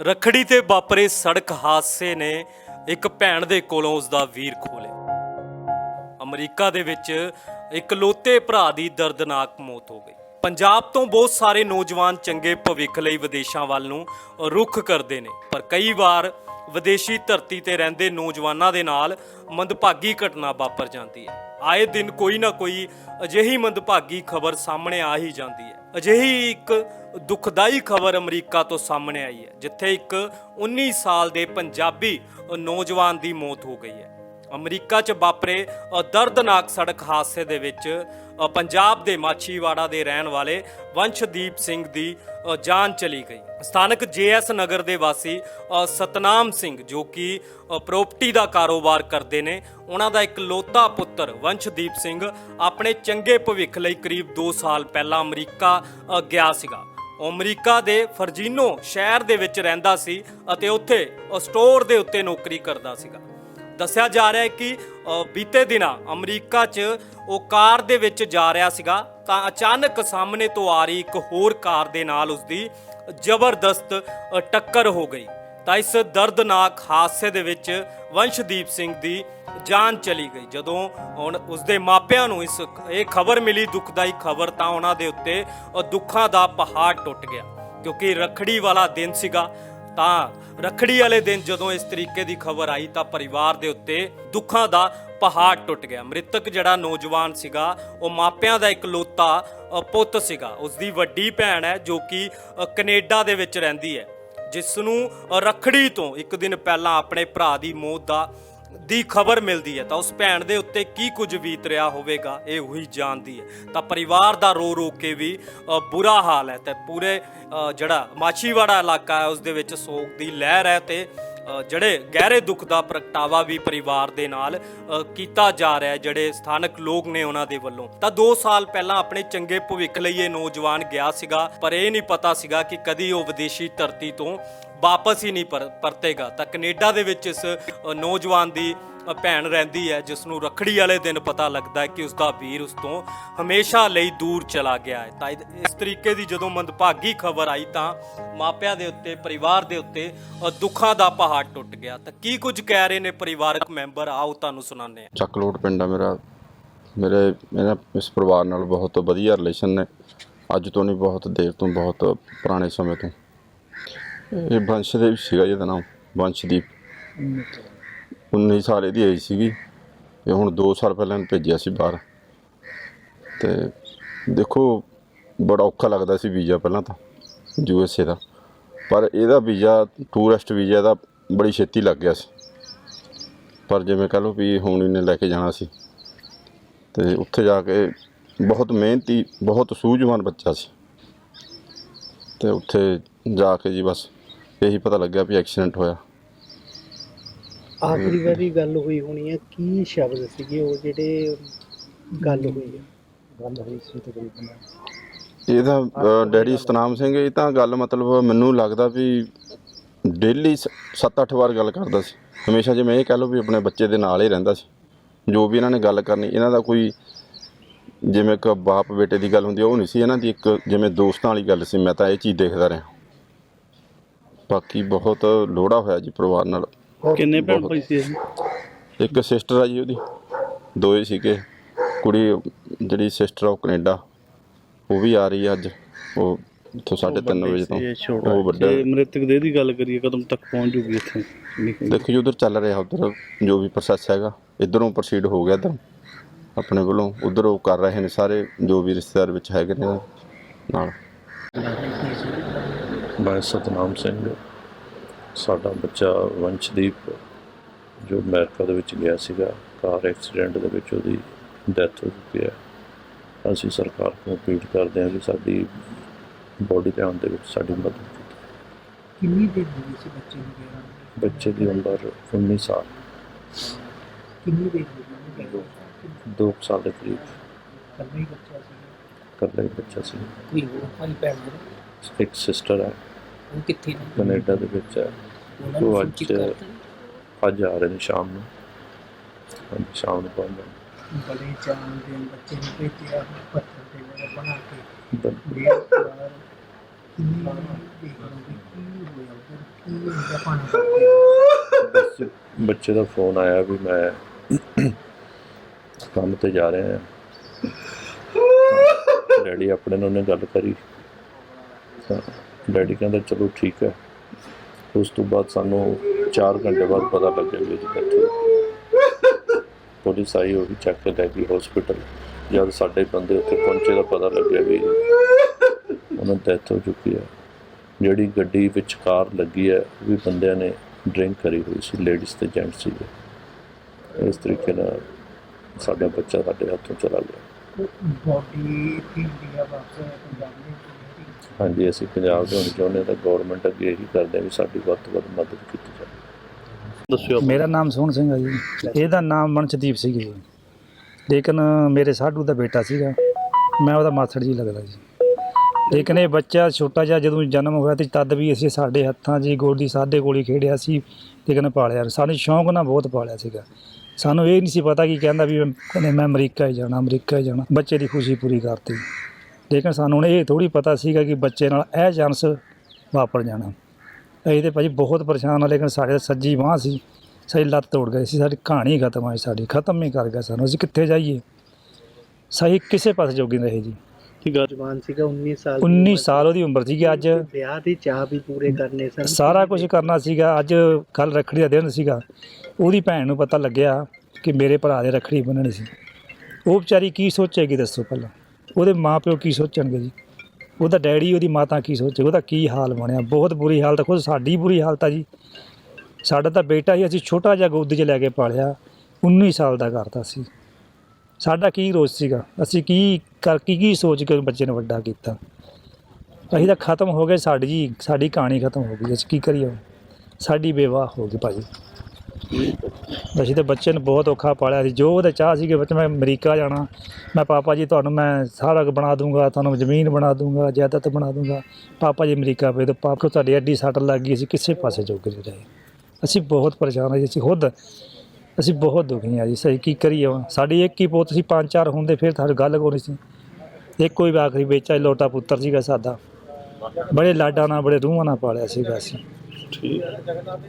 ਰਖੜੀ ਤੇ ਵਾਪਰੇ ਸੜਕ ਹਾਦਸੇ ਨੇ ਇੱਕ ਭੈਣ ਦੇ ਕੋਲੋਂ ਉਸ ਦਾ ਵੀਰ ਖੋਲਿਆ ਅਮਰੀਕਾ ਦੇ ਵਿੱਚ ਇੱਕ ਲੋਤੇ ਭਰਾ ਦੀ ਦਰਦਨਾਕ ਮੌਤ ਹੋ ਗਈ। ਪੰਜਾਬ ਤੋਂ ਬਹੁਤ ਸਾਰੇ ਨੌਜਵਾਨ ਚੰਗੇ ਭਵਿੱਖ ਲਈ ਵਿਦੇਸ਼ਾਂ ਵੱਲ ਨੂੰ ਰੁਖ ਕਰਦੇ ਨੇ, ਪਰ ਕਈ ਵਾਰ ਵਿਦੇਸ਼ੀ ਧਰਤੀ ਤੇ ਰਹਿੰਦੇ ਨੌਜਵਾਨਾਂ ਦੇ ਨਾਲ ਮੰਦਭਾਗੀ ਘਟਨਾ ਵਾਪਰ ਜਾਂਦੀ ਹੈ। ਆਏ ਦਿਨ ਕੋਈ ਨਾ ਕੋਈ ਅਜਿਹੀ ਮੰਦਭਾਗੀ ਖਬਰ ਸਾਹਮਣੇ ਆ ਹੀ ਜਾਂਦੀ ਹੈ। ਅਜਿਹੀ ਇੱਕ ਦੁਖਦਾਈ ਖਬਰ ਅਮਰੀਕਾ ਤੋਂ ਸਾਹਮਣੇ ਆਈ ਹੈ, ਜਿੱਥੇ ਇੱਕ 19 ਸਾਲ ਦੇ ਪੰਜਾਬੀ ਨੌਜਵਾਨ ਦੀ ਮੌਤ ਹੋ ਗਈ ਹੈ। ਅਮਰੀਕਾ 'ਚ ਵਾਪਰੇ ਦਰਦਨਾਕ ਸੜਕ ਹਾਦਸੇ ਦੇ ਵਿੱਚ ਪੰਜਾਬ ਦੇ ਮਾਛੀਵਾੜਾ ਦੇ ਰਹਿਣ ਵਾਲੇ ਵੰਸ਼ਦੀਪ ਸਿੰਘ ਦੀ ਜਾਨ ਚਲੀ ਗਈ। ਸਥਾਨਕ ਜੇਐਸ ਨਗਰ ਦੇ ਵਾਸੀ ਸਤਨਾਮ ਸਿੰਘ ਜੋ ਕਿ ਅ, ਪ੍ਰਾਪਰਟੀ ਦਾ ਕਾਰੋਬਾਰ ਕਰਦੇ ਨੇ ਉਹਨਾਂ ਦਾ ਇੱਕ ਲੋਤਾ ਪੁੱਤਰ ਵੰਸ਼ਦੀਪ ਸਿੰਘ ਆਪਣੇ ਚੰਗੇ ਭਵਿੱਖ ਲਈ ਕਰੀਬ 2 ਸਾਲ ਪਹਿਲਾਂ ਅਮਰੀਕਾ ਗਿਆ ਸੀਗਾ। ਅਮਰੀਕਾ ਦੇ ਫਰਜੀਨੋ ਸ਼ਹਿਰ ਦੇ ਵਿੱਚ ਰਹਿੰਦਾ ਸੀ ਅਤੇ ਉੱਥੇ ਸਟੋਰ ਦੇ ਉੱਤੇ ਨੌਕਰੀ ਕਰਦਾ ਸੀਗਾ। ਦੱਸਿਆ ਜਾ ਰਿਹਾ ਹੈ ਕਿ ਬੀਤੇ ਦਿਨਾਂ ਅਮਰੀਕਾ 'ਚ ਉਹ ਕਾਰ ਦੇ ਵਿੱਚ ਜਾ ਰਿਹਾ ਸੀਗਾ, ਤਾਂ ਅਚਾਨਕ ਸਾਹਮਣੇ ਤੋਂ ਆ ਰਹੀ ਇੱਕ ਹੋਰ ਕਾਰ ਦੇ ਨਾਲ ਉਸਦੀ ਜ਼ਬਰਦਸਤ ਟੱਕਰ ਹੋ ਗਈ। ਤਾਂ ਇਸ ਦਰਦਨਾਕ ਹਾਦਸੇ ਦੇ ਵਿੱਚ ਵੰਸ਼ਦੀਪ ਸਿੰਘ ਦੀ ਜਾਨ ਚਲੀ ਗਈ। ਜਦੋਂ ਹੁਣ ਉਸਦੇ ਮਾਪਿਆਂ ਨੂੰ ਇਸ ਇਹ ਖਬਰ ਮਿਲੀ, ਦੁਖਦਾਈ ਖਬਰ, ਤਾਂ ਉਹਨਾਂ ਦੇ ਉੱਤੇ ਦੁੱਖਾਂ ਦਾ ਪਹਾੜ ਟੁੱਟ ਗਿਆ। ਕਿਉਂਕਿ ਰਖੜੀ ਵਾਲਾ ਦਿਨ ਸੀਗਾ ਤਾਂ ਰਖੜੀ ਵਾਲੇ ਦਿਨ ਜਦੋਂ ਇਸ ਤਰੀਕੇ ਦੀ ਖਬਰ ਆਈ ਤਾਂ ਪਰਿਵਾਰ ਦੇ ਉੱਤੇ ਦੁੱਖਾਂ ਦਾ ਪਹਾੜ ਟੁੱਟ ਗਿਆ। ਮ੍ਰਿਤਕ ਜਿਹੜਾ ਨੌਜਵਾਨ ਸੀਗਾ ਉਹ ਮਾਪਿਆਂ ਦਾ ਇੱਕ ਲੋਤਾ ਪੁੱਤ ਸੀਗਾ। ਉਸ ਦੀ ਵੱਡੀ ਭੈਣ ਹੈ ਜੋ ਕਿ ਅ, ਕੈਨੇਡਾ ਦੇ ਵਿੱਚ ਰਹਿੰਦੀ ਹੈ। ਜਿਸ ਨੂੰ ਅ, ਰੱਖੜੀ ਤੋਂ ਇੱਕ ਦਿਨ ਪਹਿਲਾਂ ਆਪਣੇ ਭਰਾ ਦੀ ਮੌਤ ਦਾ ਦੀ ਖਬਰ ਮਿਲਦੀ ਹੈ ਤਾਂ ਉਸ ਭੈਣ ਦੇ ਉੱਤੇ ਕੀ ਕੁਝ ਬੀਤ ਰਿਹਾ ਹੋਵੇਗਾ, ਇਹ ਉਹੀ ਜਾਣਦੀ ਹੈ। ਤਾਂ ਪਰਿਵਾਰ ਦਾ ਰੋ ਰੋ ਕੇ ਵੀ ਬੁਰਾ ਹਾਲ ਹੈ ਤੇ ਪੂਰੇ ਜਿਹੜਾ ਮਾਛੀਵਾੜਾ ਇਲਾਕਾ ਹੈ, ਉਸ ਦੇ ਵਿੱਚ ਸੋਗ ਦੀ ਲਹਿਰ ਹੈ ਤੇ ਜਿਹੜੇ ਗਹਿਰੇ ਦੁੱਖ ਦਾ ਪ੍ਰਗਟਾਵਾ ਵੀ ਪਰਿਵਾਰ ਦੇ ਨਾਲ ਕੀਤਾ ਜਾ ਰਿਹਾ ਜਿਹੜੇ ਸਥਾਨਕ ਲੋਕ ਨੇ ਉਹਨਾਂ ਦੇ ਵੱਲੋਂ। ਤਾਂ 2 ਸਾਲ ਪਹਿਲਾਂ ਆਪਣੇ ਚੰਗੇ ਭਵਿੱਖ ਲਈ ਇਹ ਨੌਜਵਾਨ ਗਿਆ ਸੀਗਾ, ਪਰ ਇਹ ਨਹੀਂ ਪਤਾ ਸੀਗਾ ਕਿ ਕਦੀ ਉਹ ਵਿਦੇਸ਼ੀ ਧਰਤੀ ਤੋਂ ਵਾਪਸ ਹੀ ਨਹੀਂ ਪਰਤੇਗਾ। ਤਾਂ ਕੈਨੇਡਾ ਦੇ ਵਿੱਚ ਇਸ ਨੌਜਵਾਨ ਦੀ ਭੈਣ ਰਹਿੰਦੀ ਹੈ, ਜਿਸ ਨੂੰ ਰਖੜੀ ਵਾਲੇ ਦਿਨ ਪਤਾ ਲੱਗਦਾ ਹੈ ਕਿ ਉਸ ਦਾ ਵੀਰ ਉਸ ਤੋਂ ਹਮੇਸ਼ਾ ਲਈ ਦੂਰ ਚਲਾ ਗਿਆ ਹੈ। ਤਾਂ ਇਹ- ਇਸ ਤਰੀਕੇ ਦੀ ਜਦੋਂ ਮੰਦਭਾਗੀ ਖਬਰ ਆਈ ਤਾਂ ਮਾਪਿਆਂ ਦੇ ਉੱਤੇ, ਪਰਿਵਾਰ ਦੇ ਉੱਤੇ ਦੁੱਖਾਂ ਦਾ ਪਹਾੜ ਟੁੱਟ ਗਿਆ। ਤਾਂ ਕੀ ਕੁਝ ਕਹਿ ਰਹੇ ਨੇ ਪਰਿਵਾਰਕ ਮੈਂਬਰ? ਆਓ ਤੁਹਾਨੂੰ ਸੁਣਾਉਂਦੇ ਹਾਂ। ਚੱਕਲੋਟ ਪਿੰਡ ਆ ਮੇਰਾ। ਮੇਰੇ, ਮੇਰਾ ਇਸ ਪਰਿਵਾਰ ਨਾਲ ਬਹੁਤ ਵਧੀਆ ਰਿਲੇਸ਼ਨ ਨੇ। ਅੱਜ ਤੋਂ ਨਹੀਂ, ਬਹੁਤ ਦੇਰ ਤੋਂ, ਬਹੁਤ ਪੁਰਾਣੇ ਸਮੇਂ ਤੋਂ। ਇਹ ਵੰਸ਼ਦੀਪ ਸੀਗਾ ਜਿਹਦਾ ਨਾਮ ਵੰਸ਼ਦੀਪ 19 ਸਾਲ ਦੀ ਏਜ ਸੀਗੀ ਇਹ ਹੁਣ 2 ਸਾਲ ਪਹਿਲਾਂ ਇਹਨੂੰ ਭੇਜਿਆ ਸੀ ਬਾਹਰ। ਤੇ ਦੇਖੋ, ਬੜਾ ਔਖਾ ਲੱਗਦਾ ਸੀ ਵੀਜ਼ਾ ਪਹਿਲਾਂ ਤਾਂ, ਯੂ ਐਸ ਏ ਦਾ। ਪਰ ਇਹਦਾ ਵੀਜ਼ਾ ਟੂਰਿਸਟ ਵੀਜ਼ਾ ਦਾ ਬੜੀ ਛੇਤੀ ਲੱਗ ਗਿਆ ਸੀ। ਪਰ ਜਿਵੇਂ ਕਹ ਲਓ ਵੀ ਹੁਣ ਇਹਨੇ ਲੈ ਕੇ ਜਾਣਾ ਸੀ। ਤੇ ਉੱਥੇ ਜਾ ਕੇ ਬਹੁਤ ਮਿਹਨਤੀ, ਬਹੁਤ ਸੂਝਵਾਨ ਬੱਚਾ ਸੀ। ਤੇ ਉੱਥੇ ਜਾ ਕੇ ਜੀ ਬਸ ਇਹੀ ਪਤਾ ਲੱਗਿਆ ਵੀ ਐਕਸੀਡੈਂਟ ਹੋਇਆ। ਆਖਰੀ ਵਾਰੀ ਗੱਲ ਹੋਈ ਹੋਣੀ ਹੈ ਕੀ ਸ਼ਬਦ ਸੀਗੇ ਉਹ ਜਿਹੜੇ ਗੱਲ ਹੋਈ ਹੈ ਗੱਲ ਹੋਈ ਸੀ ਤਕਰੀਬਨ ਇਹਦਾ ਅ, ਡੈਡੀ ਸਤਨਾਮ ਸਿੰਘ ਇਹ ਤਾਂ ਗੱਲ ਮਤਲਬ ਮੈਨੂੰ ਲੱਗਦਾ ਵੀ ਡੇਲੀ 7-8 ਵਾਰ ਗੱਲ ਕਰਦਾ ਸੀ। ਹਮੇਸ਼ਾ ਜਿਵੇਂ ਇਹ ਕਹਿ ਲਓ ਵੀ ਆਪਣੇ ਬੱਚੇ ਦੇ ਨਾਲ ਹੀ ਰਹਿੰਦਾ ਸੀ। ਜੋ ਵੀ ਇਹਨਾਂ ਨੇ ਗੱਲ ਕਰਨੀ ਇਹਨਾਂ ਦਾ ਕੋਈ ਜਿਵੇਂ ਇੱਕ ਬਾਪ ਬੇਟੇ ਦੀ ਗੱਲ ਹੁੰਦੀ ਉਹ ਨਹੀਂ ਸੀ ਇਹਨਾਂ ਦੀ ਇੱਕ ਜਿਵੇਂ ਦੋਸਤਾਂ ਵਾਲੀ ਗੱਲ ਸੀ। ਮੈਂ ਤਾਂ ਇਹ ਚੀਜ਼ ਦੇਖਦਾ ਰਿਹਾ। ਬਾਕੀ ਬਹੁਤ ਲੋੜਾ ਹੋਇਆ ਜੀ ਪਰਿਵਾਰ ਨਾਲ। ਕਿੰਨੇ ਭੈਣ। ਭਾਈ ਸੀ ਇਹ? ਇੱਕ ਸਿਸਟਰ ਆ ਜੀ ਉਹਦੀ। ਦੋਏ ਸੀਗੇ। ਕੁੜੀ ਜਿਹੜੀ ਸਿਸਟਰ ਆ ਉਹ ਕੈਨੇਡਾ। ਉਹ ਵੀ ਆ ਰਹੀ ਆ ਅੱਜ। ਉਹ ਇੱਥੋਂ 3:30 ਵਜੇ ਤੋਂ। ਇਹ ਛੋਟਾ। ਉਹ ਵੱਡਾ। ਜੇ ਮ੍ਰਿਤਕ ਦੇਹ ਦੀ ਗੱਲ ਕਰੀਏ ਕਦੋਂ ਤੱਕ ਪਹੁੰਚ ਜੂਗੀ ਇੱਥੇ? ਦੇਖੋ ਜੀ ਉਧਰ ਚੱਲ ਰਿਹਾ ਉਧਰ ਜੋ ਵੀ ਪ੍ਰੋਸੈਸ ਹੈਗਾ। ਇਧਰੋਂ ਪ੍ਰੋਸੀਡ ਹੋ ਗਿਆ ਇੱਧਰ। ਆਪਣੇ ਵੱਲੋਂ ਉਧਰ ਉਹ ਕਰ ਰਹੇ ਨੇ ਸਾਰੇ ਜੋ ਵੀ ਰਿਸ਼ਤੇਦਾਰ ਵਿੱਚ ਹੈਗੇ ਨੇ ਨਾਲ। ਮੈਂ ਸਤਨਾਮ ਸਿੰਘ। ਸਾਡਾ ਬੱਚਾ ਵੰਸ਼ਦੀਪ ਜੋ ਅਮਰੀਕਾ ਦੇ ਵਿੱਚ ਗਿਆ ਸੀਗਾ ਕਾਰ ਐਕਸੀਡੈਂਟ ਦੇ ਵਿੱਚ ਉਹਦੀ ਡੈਥ ਹੋ ਚੁੱਕੀ ਹੈ। ਅਸੀਂ ਸਰਕਾਰ ਤੋਂ ਅਪੀਲ ਕਰਦੇ ਹਾਂ ਕਿ ਸਾਡੀ ਬੋਡੀ ਲਿਆਉਣ ਦੇ ਵਿੱਚ ਸਾਡੀ ਮਦਦ ਕੀਤੀ। ਕਿੰਨੀ ਦੇਰ ਹੋ ਗਈ ਸੀ ਬੱਚੇ ਨੂੰ ਗਿਆ ਬੱਚੇ ਦੀ ਉਮਰ 19 ਸਾਲ। ਕਿੰਨੀ ਦੇਰ ਹੋ ਗਈ 2 ਸਾਲ ਦੇ ਕਰੀਬ। ਕੱਲਾ ਬੱਚਾ ਸੀ ਇਕੱਲਾ ਹੀ ਬੱਚਾ ਸੀ। ਕੋਈ ਹੋਰ ਭਾਈ ਭੈਣ ਨੇ? ਇੱਕ ਸਿਸਟਰ ਹੈ। ਉਹ ਕਿੱਥੇ ਨੇ? ਕੈਨੇਡਾ ਦੇ ਵਿੱਚ ਹੈ। ਉਹਨਾਂ ਨੂੰ ਉਹ ਸੂਚਿਤ ਅੱਜ- ਅੱਜ ਆ ਰਹੇ ਨੇ ਸ਼ਾਮ ਨੂੰ। ਹਾਂਜੀ, ਸ਼ਾਮ ਨੂੰ ਪਹੁੰਚ ਜਾਣਗੇ। ਬੜੇ ਜਾਨ ਦੇ ਬੱਚੇ ਨੂੰ ਭੇਜਿਆ ਪੱਥਰ ਦੇ ਨਾਲ ਬਣਾ ਕੇ। ਬ- ਡੇਢ ਵਾਰ ਕਿੰਨੀ ਵਾਰ ਦੇਖ ਲਓਗੇ ਕੀ ਹੋਇਆ ਉਧਰ? ਕੀ ਹੁੰਦਾ ਪਾਣੀ ਕਰਕੇ ਬਸ ਬੱਚੇ ਦਾ ਫੋਨ ਆਇਆ ਵੀ ਮੈਂ ਕੰਮ ਤੇ ਜਾ ਰਿਹਾ ਹਾਂ। ਡੈਡੀ ਆਪਣੇ ਨਾਲ ਉਹਨੇ ਗੱਲ ਕਰੀ। ਤਾਂ ਡੈਡੀ ਕਹਿੰਦਾ ਚਲੋ ਠੀਕ ਹੈ। ਉਸ ਤੋਂ ਬਾਅਦ ਸਾਨੂੰ 4 ਘੰਟੇ ਬਾਅਦ ਪਤਾ ਲੱਗਿਆ ਵੀ ਇਹਦੀ death ਪੁਲਿਸ ਆਈ, ਉਹ ਵੀ ਚੱਕ ਕੇ ਲੈ ਗਈ ਹਸਪੀਟਲ ਜਦ ਸਾਡੇ ਬੰਦੇ ਉੱਥੇ ਪਹੁੰਚੇ ਤਾਂ ਪਤਾ ਲੱਗਿਆ ਵੀ ਉਹਨਾਂ ਡੈਥ ਹੋ ਚੁੱਕੀ ਹੈ। ਜਿਹੜੀ ਗੱਡੀ ਵਿੱਚ ਕਾਰ ਲੱਗੀ ਹੈ, ਉਹ ਵੀ ਬੰਦਿਆਂ ਨੇ ਡਰਿੰਕ ਕਰੀ ਹੋਈ ਸੀ ਲੇਡੀਜ਼ ਤੇ ਜੈਂਟਸ ਸੀਗੇ। ਇਸ ਤਰੀਕੇ ਨਾਲ ਸਾਡਾ ਬੱਚਾ ਸਾਡੇ ਹੱਥੋਂ ਚਲਾ ਗਿਆ। ਬੋਡੀ ਫਿਰ ਵਾਪਸ ਪੰਜਾਬ ਵਿੱਚ ਹਾਂਜੀ, ਅਸੀਂ ਪੰਜਾਬ ਦੇ ਹੋਣੇ ਚਾਹੁੰਦੇ ਹਾਂ ਤਾਂ ਗਵਰਨਮੈਂਟ ਅੱਗੇ ਇਹੀ ਕਰਦੇ ਹਾਂ ਵੀ ਸਾਡੀ ਵੱਧ ਤੋਂ ਵੱਧ ਮਦਦ ਕੀਤੀ ਜਾਵੇ। ਦੱਸਿਓ ਮੇਰਾ ਨਾਮ ਸੋਹਣ ਸਿੰਘ ਹੈ ਜੀ। ਇਹਦਾ ਨਾਮ ਮਨਚਦੀਪ ਸੀ ਜੀ। ਲੇਕਿਨ ਮੇਰੇ ਸਾਡੂ ਦਾ ਬੇਟਾ ਸੀਗਾ। ਮੈਂ ਉਹਦਾ ਮਾਸੜ ਜੀ ਲੱਗਦਾ ਜੀ। ਲੇਕਿਨ ਇਹ ਬੱਚਾ ਛੋਟਾ ਜਿਹਾ ਜਦੋਂ ਜਨਮ ਹੋਇਆ ਤੇ ਤਦ ਵੀ ਅਸੀਂ ਸਾਡੇ ਹੱਥਾਂ 'ਚ ਹੀ ਗੋਡੀ ਸਾਡੇ ਕੋਲ ਖੇਡਿਆ ਸੀ, ਲੇਕਿਨ ਪਾਲਿਆ ਸਾਨੂੰ ਸ਼ੌਂਕ ਨਾਲ ਬਹੁਤ ਪਾਲਿਆ ਸੀਗਾ। ਸਾਨੂੰ ਇਹ ਨਹੀਂ ਸੀ ਪਤਾ ਕਿ ਕਹਿੰਦਾ ਵੀ ਮੈਂ ਅਮਰੀਕਾ ਹੀ ਜਾਣਾ, ਅਮਰੀਕਾ ਹੀ ਜਾਣਾ। ਬੱਚੇ ਦੀ ਖੁਸ਼ੀ ਪੂਰੀ ਕਰਤੀ। ਲੇਕਿਨ ਸਾਨੂੰ ਹੁਣ ਇਹ ਥੋੜੀ ਪਤਾ ਸੀਗਾ ਕਿ ਬੱਚੇ ਨਾਲ ਇਹ ਚਾਂਸ ਵਾਪਰ ਜਾਣਾ। ਅਸੀਂ ਤੇ ਭਾਜੀ ਬਹੁਤ ਪਰੇਸ਼ਾਨ ਆ ਲੇਕਿਨ ਸਾਡੇ ਸੱਜੀ ਬਾਂਹ ਸੀ। ਸਾਡੀ ਲੱਤ ਤੋੜ ਗਈ ਸੀ ਸਾਡੀ ਕਹਾਣੀ ਖਤਮ ਆਈ ਸਾਡੀ ਖਤਮ ਹੀ ਕਰ ਗਿਆ ਸਾਨੂੰ। ਅਸੀਂ ਕਿੱਥੇ ਜਾਈਏ? ਸਹੀ ਕਿਸੇ ਪਾਸੇ ਜੋਗੀ ਨਹੀਂ ਰਹੇ ਜੀ। ਜਵਾਨ ਸੀਗਾ 19 ਸਾਲ ਦੀ 19 ਉਮਰ ਸਾਲ ਉਹਦੀ ਉਮਰ ਸੀਗੀ ਅੱਜ। ਵਿਆਹ ਦੇ ਚਾਹ ਵੀ ਪੂਰੇ ਕਰਨੇ ਸਨ। ਸਾਰਾ ਕੁਝ ਕਰਨਾ ਸੀਗਾ। ਅੱਜ ਕੱਲ ਰੱਖੜੀ ਦਾ ਦਿਨ ਸੀਗਾ। ਉਹਦੀ ਭੈਣ ਨੂੰ ਪਤਾ ਲੱਗਿਆ ਕਿ ਮੇਰੇ ਭਰਾ ਦੇ ਰੱਖੜੀ ਬੰਨਣੀ ਸੀ। ਉਹ ਵਿਚਾਰੀ ਕੀ ਸੋਚੇਗੀ ਦੱਸੋ ਪਹਿਲਾਂ? ਉਹਦੇ ਮਾਪਿਓ ਕੀ ਸੋਚਣਗੇ ਜੀ? ਉਹਦਾ ਡੈਡੀ, ਉਹਦੀ ਮਾਤਾ ਕੀ ਸੋਚੇ ਉਹਦਾ ਕੀ ਹਾਲ ਬਣਿਆ? ਬਹੁਤ ਬੁਰੀ ਹਾਲਤ ਖੁਦ ਸਾਡੀ ਬੁਰੀ ਹਾਲਤ ਆ ਜੀ। ਸਾਡਾ ਤਾਂ ਬੇਟਾ ਹੀ ਅਸੀਂ ਛੋਟਾ ਜਿਹਾ ਗੋਦੀ 'ਚ ਲੈ ਕੇ ਪਾਲਿਆ 19 ਸਾਲ ਦਾ ਕਰਤਾ ਸੀ। ਸਾਡਾ ਕੀ ਰੋਸ ਸੀਗਾ? ਅਸੀਂ ਕੀ ਕਰ, ਕੀ ਕੀ ਸੋਚ ਕੇ ਬੱਚੇ ਨੂੰ ਵੱਡਾ ਕੀਤਾ? ਅਸੀਂ ਤਾਂ ਖਤਮ ਹੋ ਗਏ, ਸਾਡੀ ਜੀ ਸਾਡੀ ਕਹਾਣੀ ਖਤਮ ਹੋ ਗਈ। ਅਸੀਂ ਕੀ ਕਰੀਏ ਸਾਡੀ ਬੇਵਾਹ ਹੋ ਗਈ ਭਾਜੀ। ਅਸੀਂ ਤਾਂ ਬੱਚੇ ਨੂੰ ਬਹੁਤ ਔਖਾ ਪਾਲਿਆ ਸੀ। ਜੋ ਉਹਦੇ ਚਾਹ ਸੀ ਕਿ ਬੱਚਾ ਮੈਂ ਅਮਰੀਕਾ ਜਾਣਾ। ਮੈਂ ਪਾਪਾ ਜੀ, ਤੁਹਾਨੂੰ ਮੈਂ ਸਾਰਾ ਕੁਝ ਬਣਾ ਦੂੰਗਾ, ਤੁਹਾਨੂੰ ਜ਼ਮੀਨ ਬਣਾ ਦੂੰਗਾ, ਜਾਇਦਾਦ ਬਣਾ ਦੂੰਗਾ। ਪਾਪਾ ਜੀ ਅਮਰੀਕਾ ਪਏ ਤਾਂ ਪਾਪਾ ਤੁਹਾਡੀ ਐਡੀ ਸੱਟ ਲੱਗ ਗਈ, ਅਸੀਂ ਕਿਸੇ ਪਾਸੇ ਜੋਗੇ ਨਹੀਂ ਰਹੇ। ਅਸੀਂ ਬਹੁਤ ਪਰੇਸ਼ਾਨ ਹਾਂ ਜੀ ਅਸੀਂ ਖੁਦ, ਅਸੀਂ ਬਹੁਤ ਦੁਖੀ ਹਾਂ ਜੀ। ਸਹੀ, ਕੀ ਕਰੀਏ ਹੁਣ? ਸਾਡੀ ਇੱਕ ਹੀ ਪੁੱਤ ਸੀ, ਪੰਜ ਚਾਰ ਹੁੰਦੇ ਫਿਰ ਤੁਹਾਡੀ ਗੱਲ ਕੋਈ ਨਹੀਂ ਸੀ। ਇੱਕੋ ਹੀ ਆਖਰੀ ਵੇਚਾ ਲੋਟਾ ਪੁੱਤਰ ਸੀਗਾ ਸਾਡਾ। ਬੜੇ ਲਾਡਾਂ ਨਾਲ, ਬੜੇ ਰੂਹਾਂ ਨਾਲ ਪਾਲਿਆ ਸੀਗਾ ਅਸੀਂ ਠੀਕ।